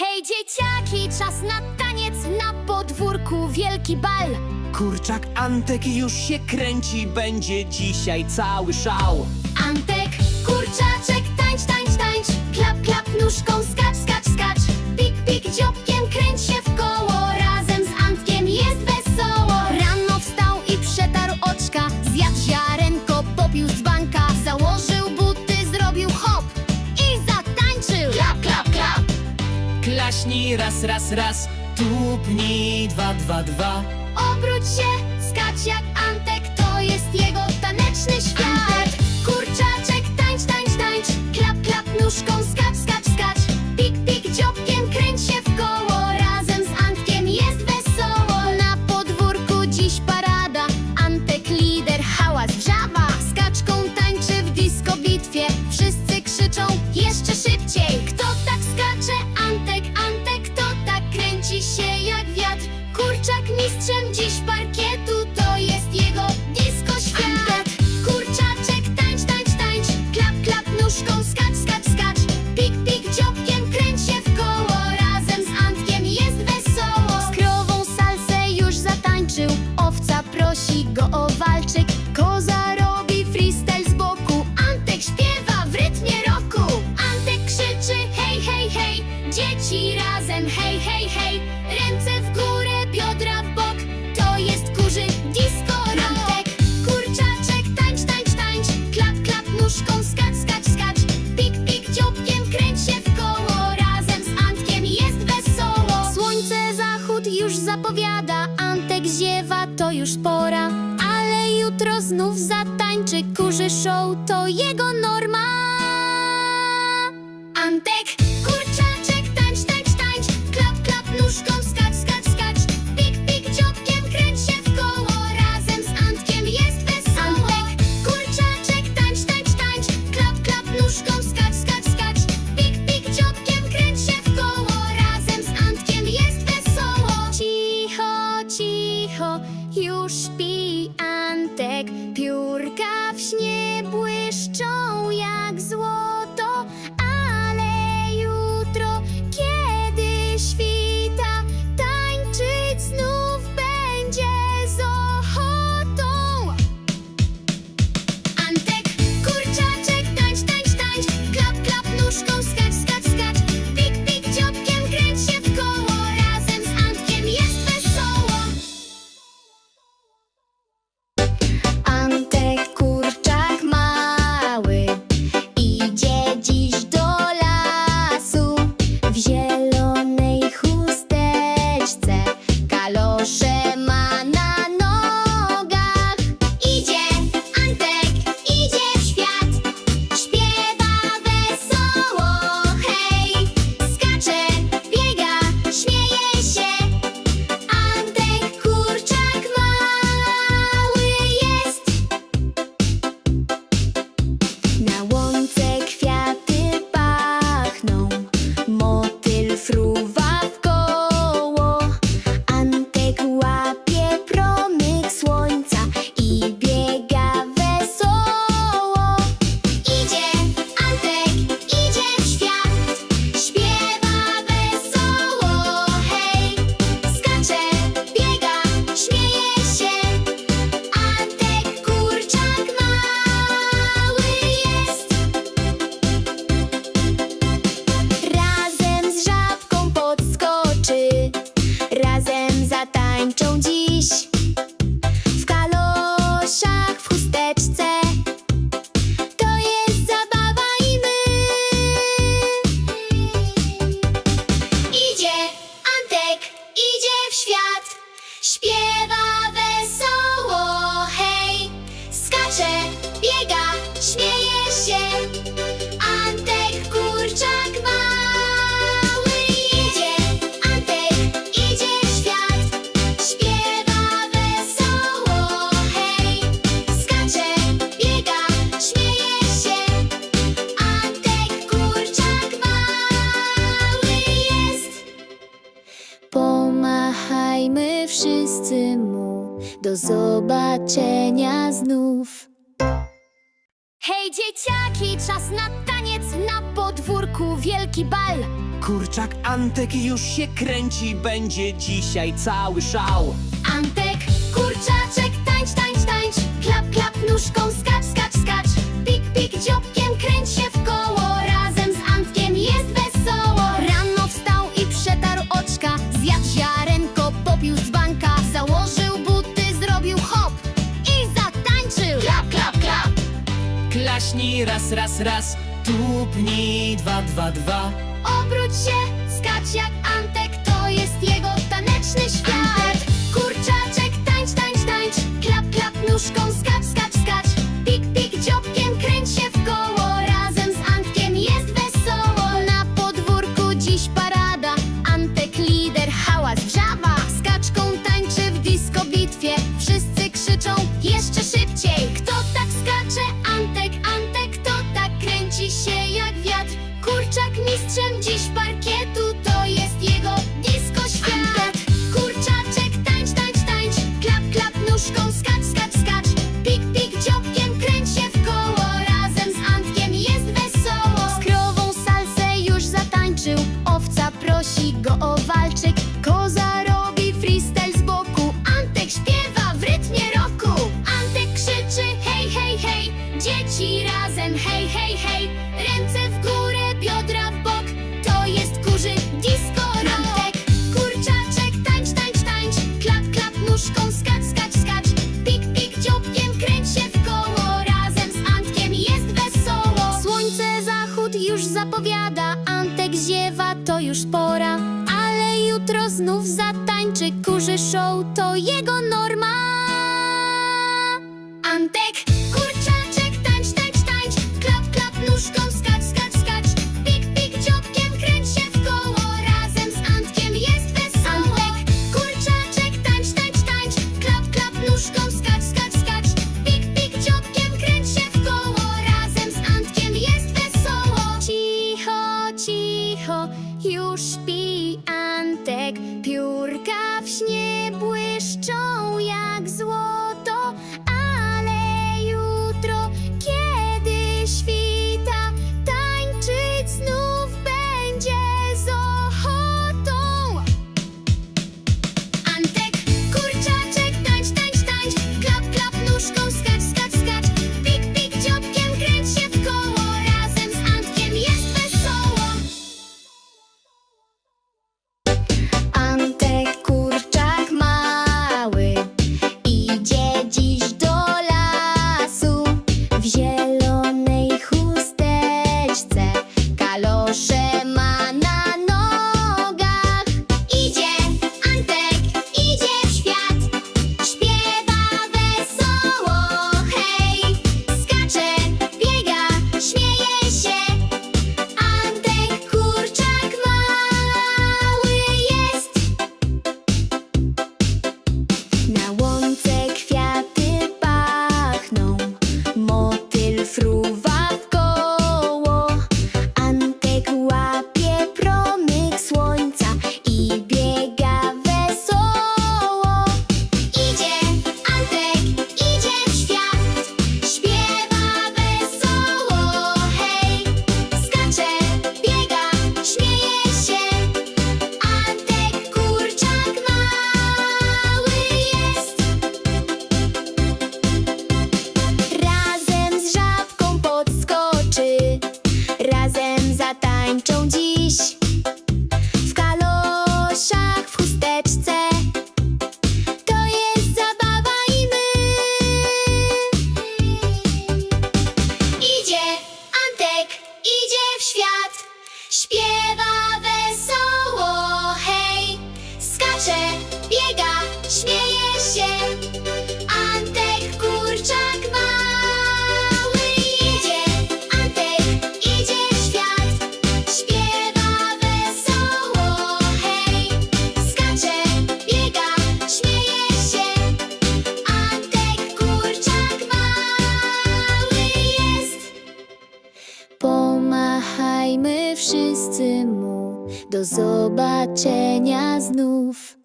Hej dzieciaki, czas na taniec na podwórku wielki bal. Kurczak Antek już się kręci, będzie dzisiaj cały szał. Antek, kurczaczek, tańcz, tańcz, tańcz, klap, klap nóżką skacz. Tupnij raz, raz, raz, tupnij dwa, dwa, dwa. Obróć się, skacz jak Antek, to jest jego taneczny świat. Antek. Kurczaczek, tańcz, tańcz, tańcz, klap, klap nóżką dziś świat. Do zobaczenia znów. Hej dzieciaki, czas na taniec na podwórku, wielki bal. Kurczak Antek już się kręci, będzie dzisiaj cały szał. Antek, kurczaczek, tańcz, tańcz, tańcz, klap, klap nóżką, skacz. Klaśnij raz, raz, raz, tupnij dwa, dwa, dwa Obróć się, skacz jak Antek, to jest jego taneczny świat Antek. Kurczaczek, tańcz, tańcz, tańcz, klap, klap nóżką, skacz Powiadajmy wszyscy mu do zobaczenia znów.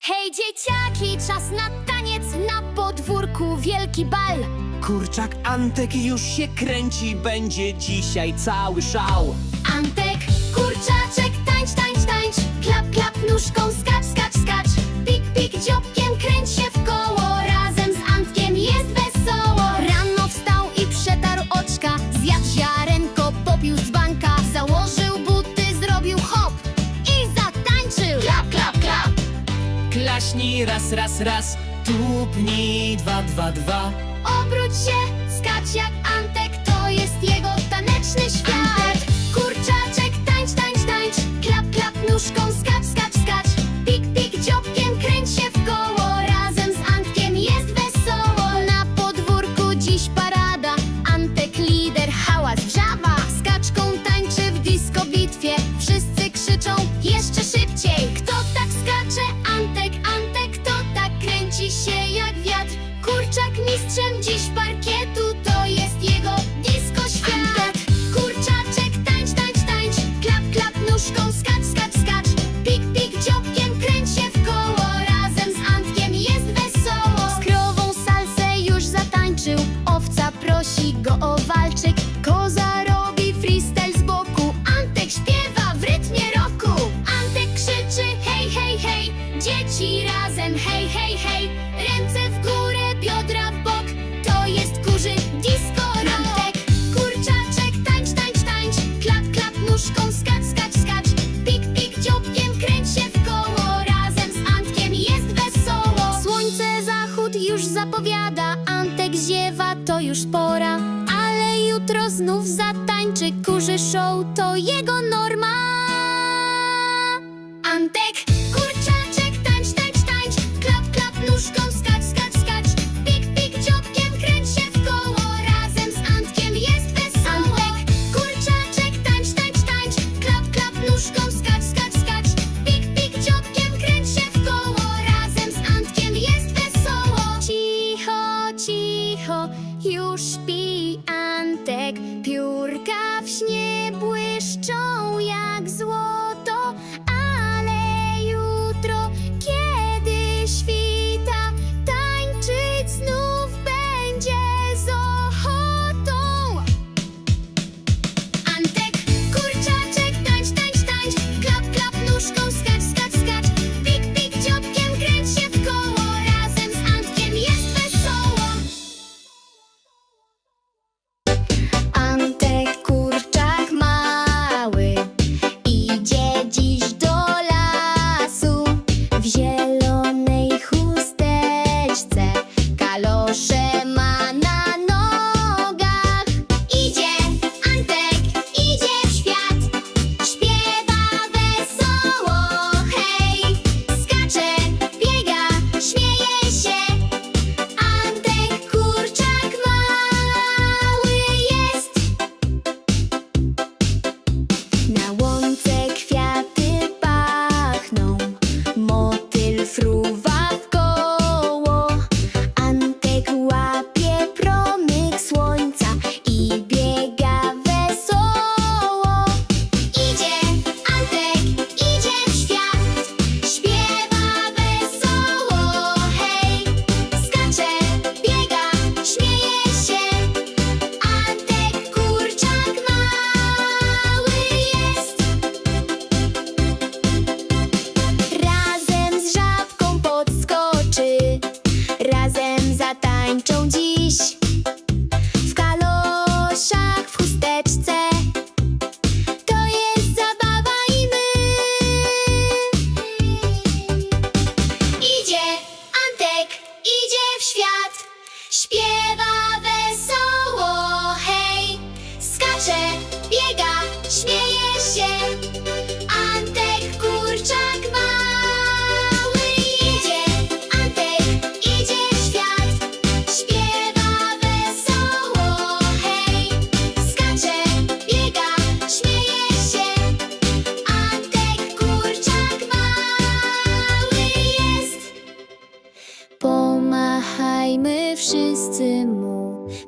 Hej dzieciaki, czas na taniec na podwórku, wielki bal. Kurczak Antek już się kręci, będzie dzisiaj cały szał. Antek, kurczaczek, tańcz, tańcz, tańcz, klap, klap nóżką, skacz, Raz, raz, raz Tupnij dwa, dwa, dwa. Obróć się, skacz jak Antek To jest jego taneczny świat. Dzieci razem, hej, hej, hej!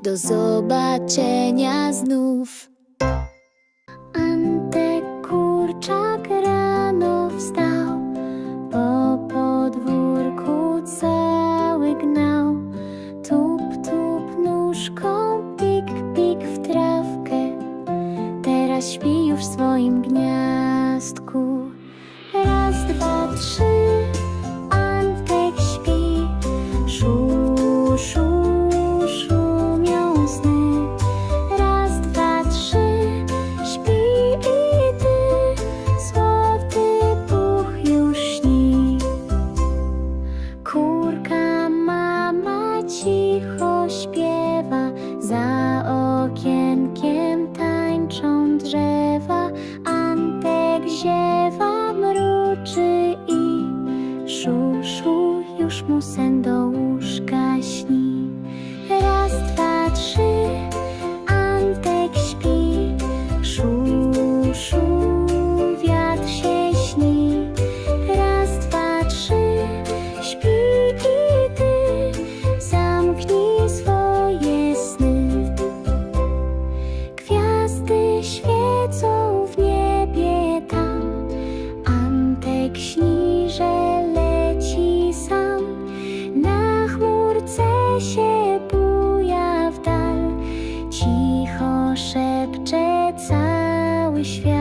Do zobaczenia znów. sen do łóżka śni. Raz, dwa, trzy. buja w dal, cicho szepcze cały świat.